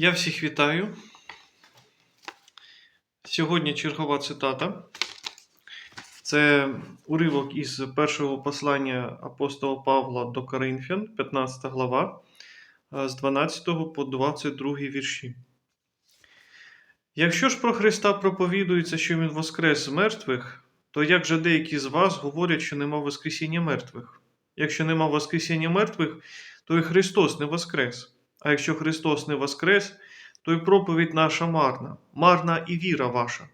Я всіх вітаю. Сьогодні чергова цитата. Це уривок із першого послання апостола Павла до Коринфян, 15 глава, е, з 12 по 22 вірші. Якщо ж про Христа проповідується, що Він воскрес з мертвих, то як же деякі з вас говорять, що нема Воскресіння мертвих? Якщо нема Воскресіння мертвих, то і Христос не воскрес. А якщо Христос не воскрес, то й проповідь наша марна, марна і віра ваша.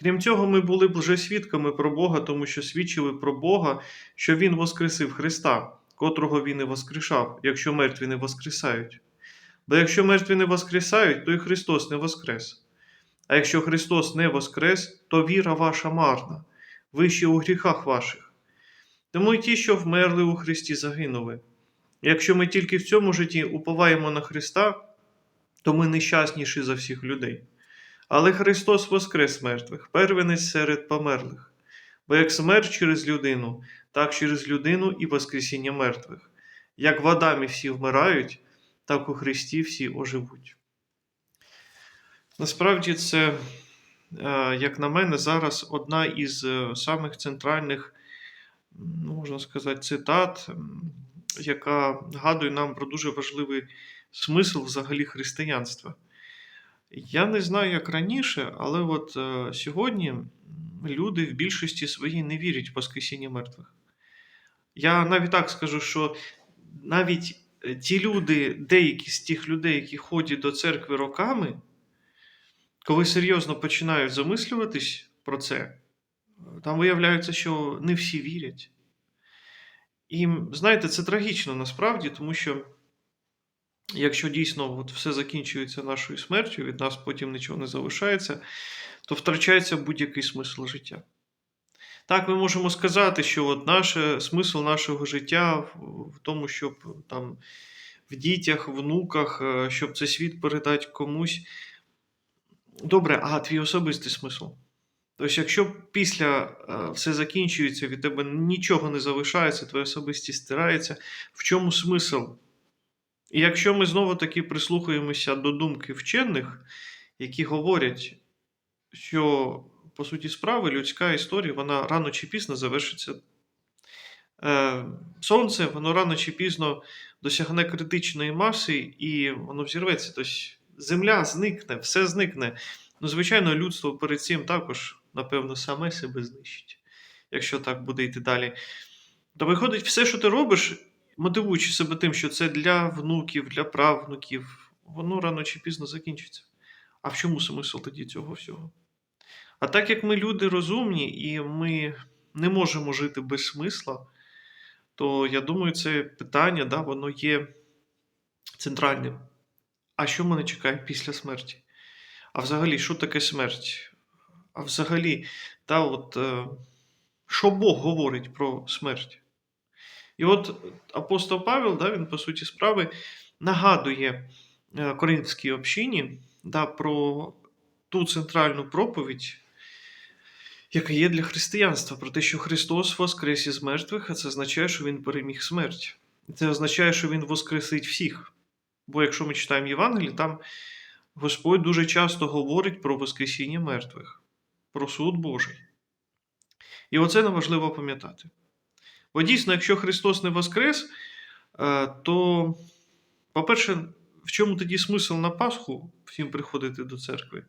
Крім цього, ми були б вже свідками про Бога, тому що свідчили про Бога, що Він воскресив Христа, котрого Він і воскрешав, якщо мертві не воскресають. Бо якщо мертві не воскресають, то і Христос не воскрес. А якщо Христос не воскрес, то віра ваша марна, ви ще у гріхах ваших. Тому й ті, що вмерли у Христі, загинули. Якщо ми тільки в цьому житті уповаємо на Христа, то ми нещасніші за всіх людей. Але Христос воскрес мертвих, первенець серед померлих. Бо як смерть через людину, так через людину і Воскресіння мертвих. Як в Адамі всі вмирають, так у Христі всі оживуть. Насправді, це, е, як на мене, зараз одна із е, самих центральних, ну, можна сказати, цитат, яка нагадує нам про дуже важливий смисл взагалі християнства. Я не знаю, як раніше, але от е, сьогодні люди в більшості своїй не вірять в Воскресіння мертвих. Я навіть так скажу, що навіть е, ті люди, деякі з тих людей, які ходять до церкви роками, коли серйозно починають замислюватись про це, там виявляється, що не всі вірять. І знаєте, це трагічно насправді, тому що якщо дійсно от все закінчується нашою смертю, від нас потім нічого не залишається, то втрачається будь-який смисл життя. Так, ми можемо сказати, що от наше, смисл нашого життя в, тому, щоб там в дітях, внуках, е, щоб цей світ передати комусь. Добре, а твій особистий смисл? Тобто, якщо після е, все закінчується, від тебе нічого не залишається, твоя особистість стирається, в чому смисл? І якщо ми знову таки прислухаємося до думки вчених, які говорять, що по суті справи людська історія вона рано чи пізно завершиться. Е, Сонце, воно рано чи пізно досягне критичної маси і воно взірветься. Тобто земля зникне, все зникне. Ну, звичайно, людство перед цим також, напевно, саме себе знищить, якщо так буде йти далі. То виходить, все, що ти робиш, мотивуючи себе тим, що це для внуків, для правнуків, воно рано чи пізно закінчиться. А в чому смисл тоді цього всього? А так як ми люди розумні і ми не можемо жити без смисла, то я думаю, це питання, да, воно є центральним. А що мене чекає після смерті? А взагалі, що таке смерть? А взагалі, та от, е, що Бог говорить про смерть? І от апостол Павел, да, він, по суті справи, нагадує е, коринфській общині да, про ту центральну проповідь, яка є для християнства, про те, що Христос воскрес із мертвих, а це означає, що Він переміг смерть. Це означає, що Він воскресить всіх. Бо якщо ми читаємо Євангеліє, там Господь дуже часто говорить про Воскресіння мертвих, про суд Божий. І оце нам важливо пам'ятати. Бо дійсно, якщо Христос не воскрес, е, то, по-перше, в чому тоді смисл на Пасху всім приходити до церкви?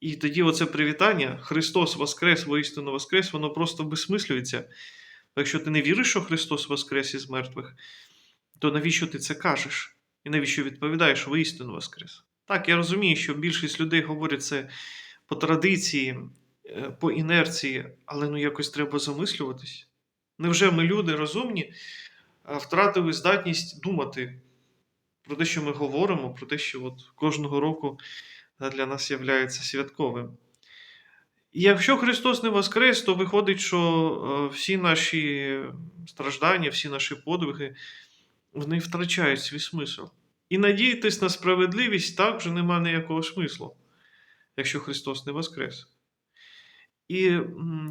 І тоді оце привітання, Христос Воскрес, воістину Воскрес, воно просто безсмислюється. Якщо ти не віриш, що Христос Воскрес із мертвих, то навіщо ти це кажеш? І навіщо відповідаєш воістину Воскрес? Так, я розумію, що більшість людей говорять це по традиції, е, по інерції, але ну якось треба замислюватись. Невже ми, люди розумні, е, втратили здатність думати про те, що ми говоримо, про те, що от кожного року е, для нас є святковим? І якщо Христос не воскрес, то виходить, що всі наші страждання, всі наші подвиги, вони втрачають свій смисл. І надіятись на справедливість так вже немає ніякого смислу, якщо Христос не воскрес. І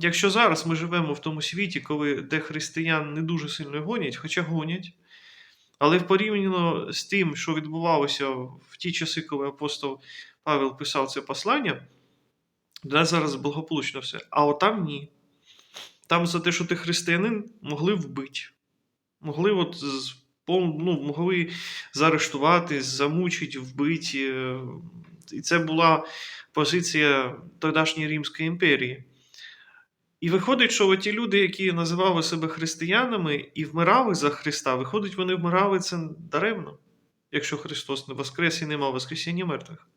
якщо зараз ми живемо в тому світі, коли де християн не дуже сильно гонять, хоча гонять, Але порівняно з тим, що відбувалося в ті часи, коли апостол Павел писав це послання, для нас зараз благополучно все. А отам ні. Там за те, що ти християнин, могли вбити. Могли от ну, могли заарештувати, замучити, вбити. е, І це була позиція тогдашньої Римської імперії. І виходить, що ті люди, які називали себе християнами і вмирали за Христа, виходить, вони вмирали це даремно, якщо Христос не воскрес і не мав воскресіння мертвих.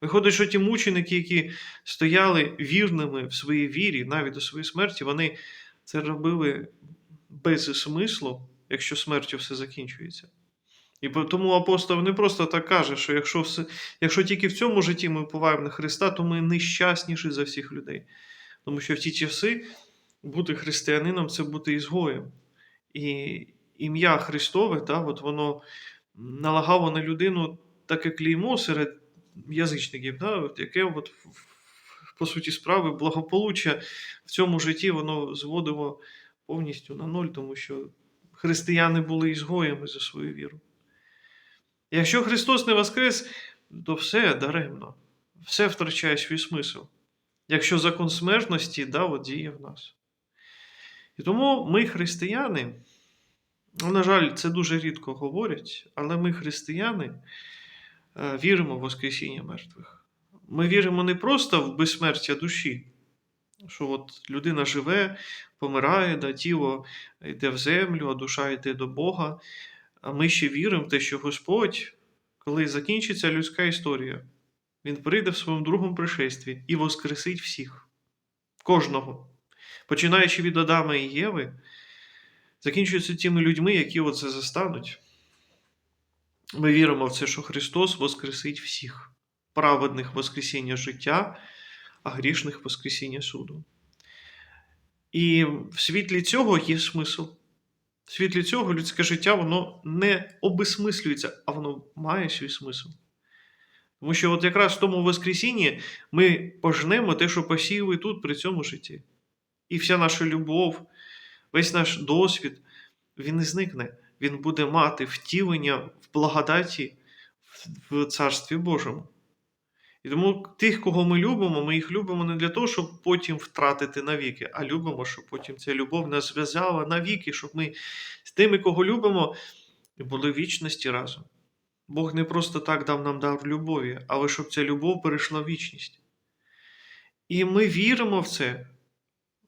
Виходить, що ті мученики, які стояли вірними в своїй вірі, навіть до своєї смерті, вони це робили без смислу, якщо смертю все закінчується. І тому апостол не просто так каже, що якщо, все, якщо тільки в цьому житті ми впливаємо на Христа, то ми нещасніші за всіх людей. Тому що в ті часи бути християнином це бути ізгоєм. І ім'я Христове, та, от воно налагало на людину таке клеймо серед язичників, да, от яке, от, по суті справи, благополуччя в цьому житті воно зводило повністю на ноль, тому що християни були ізгоями за свою віру. Якщо Христос не воскрес, то все даремно, все втрачає свій смисл. Якщо закон смертності да, діє в нас. І тому ми, християни, ну, на жаль, це дуже рідко говорять, але ми, християни, е, віримо в Воскресіння мертвих. Ми віримо не просто в безсмертя душі, що от людина живе, помирає, да, тіло йде в землю, а душа йде до Бога. А ми ще віримо в те, що Господь, коли закінчиться людська історія, Він прийде в своєму другому пришестві і воскресить всіх, кожного, починаючи від Адама і Єви, закінчується тими людьми, які оце застануть. Ми віримо в це, що Христос воскресить всіх, праведних Воскресіння життя, а грішних Воскресіння суду. І в світлі цього є смисл. В світлі цього людське життя воно не обесмислюється, а воно має свій смисл. Тому що от якраз в тому Воскресінні ми пожнемо те, що посіяли тут при цьому житті. І вся наша любов, весь наш досвід, він не зникне. Він буде мати втілення в благодаті в Царстві Божому. І тому тих, кого ми любимо, ми їх любимо не для того, щоб потім втратити навіки, а любимо, щоб потім ця любов нас зв'язала навіки, щоб ми з тими, кого любимо, були в вічності разом. Бог не просто так дав нам дар любові, але щоб ця любов перейшла в вічність. І ми віримо в це.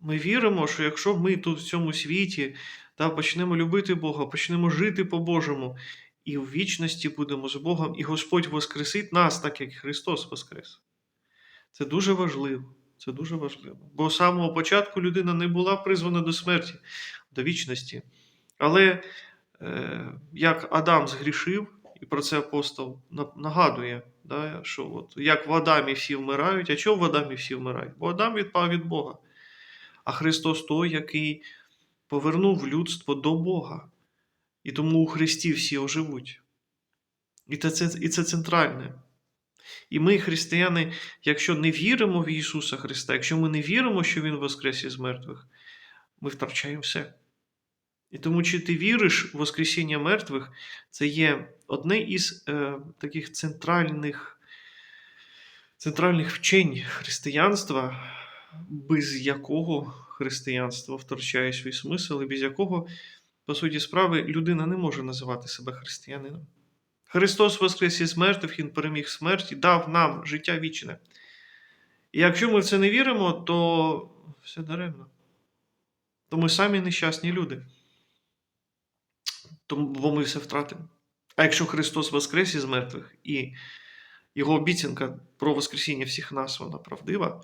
Ми віримо, що якщо ми тут в цьому світі та, почнемо любити Бога, почнемо жити по-божому, і в вічності будемо з Богом, і Господь воскресить нас, так як Христос Воскрес. Це дуже важливо. Це дуже важливо. Бо з самого початку людина не була призвана до смерті, до вічності. Але е, як Адам згрішив, і про це апостол нагадує, да, що от, як в Адамі всі вмирають, а чого в Адамі всі вмирають? Бо Адам відпав від Бога. А Христос той, який повернув людство до Бога. І тому у Христі всі оживуть. І це, і це центральне. І ми, християни, якщо не віримо в Ісуса Христа, якщо ми не віримо, що Він воскрес із мертвих, ми втрачаємо все. І тому, чи ти віриш в Воскресіння мертвих, це є одне із е, таких центральних, центральних вчень християнства, без якого християнство втрачає свій смисл, і без якого, по суті справи, людина не може називати себе християнином. Христос воскрес із мертвих, Він переміг смерть і дав нам життя вічне. І якщо ми в це не віримо, то все даремно. То ми самі нещасні люди. Тому, бо ми все втратимо. А якщо Христос воскрес із мертвих, і Його обіцянка про Воскресіння всіх нас, вона правдива,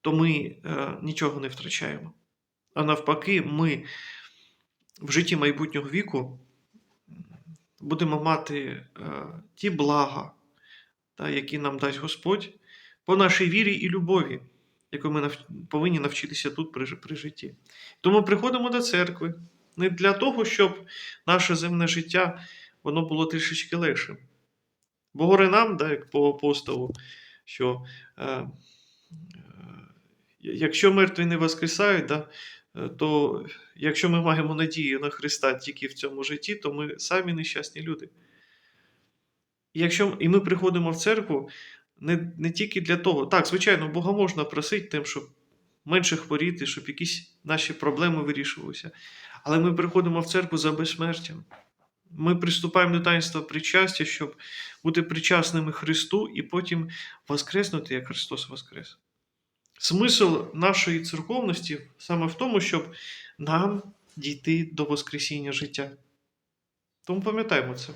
то ми е, нічого не втрачаємо. А навпаки, ми в житті майбутнього віку будемо мати е, ті блага, які нам дасть Господь по нашій вірі і любові, яку ми повинні навчитися тут при, житті. Тому приходимо до церкви не для того, щоб наше земне життя воно було трішечки легшим. Бо горе нам, да, як по апостолу, що е, е, якщо мертві не воскресають, да, то якщо ми маємо надію на Христа тільки в цьому житті, то ми самі нещасні люди. І якщо і ми приходимо в церкву не, не тільки для того, так, звичайно, Бога можна просити тим, щоб менше хворіти, щоб якісь наші проблеми вирішувалися. Але ми приходимо в церкву за безсмертям. Ми приступаємо до таїнства причастя, щоб бути причасними Христу і потім воскреснути, як Христос Воскрес. Смисл нашої церковності саме в тому, щоб нам дійти до Воскресіння життя. Тому пам'ятаємо це.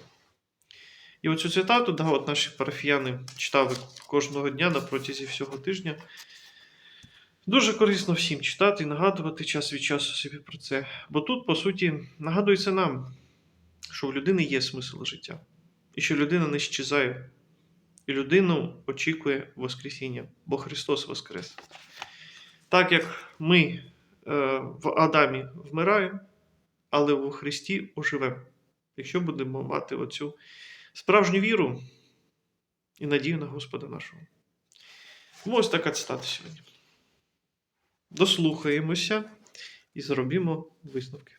І оцю цитату, да, от наші парафіяни читали кожного дня на протязі всього тижня. Дуже корисно всім читати і нагадувати час від часу собі про це. Бо тут, по суті, нагадується нам, що в людини є смисл життя, і що людина не щезає, і людину очікує Воскресіння, бо Христос Воскрес. Так як ми е, в Адамі вмираємо, але у Христі оживемо, якщо будемо мати оцю справжню віру і надію на Господа нашого. Тому ось така цитата сьогодні. Дослухаємося і зробімо висновки.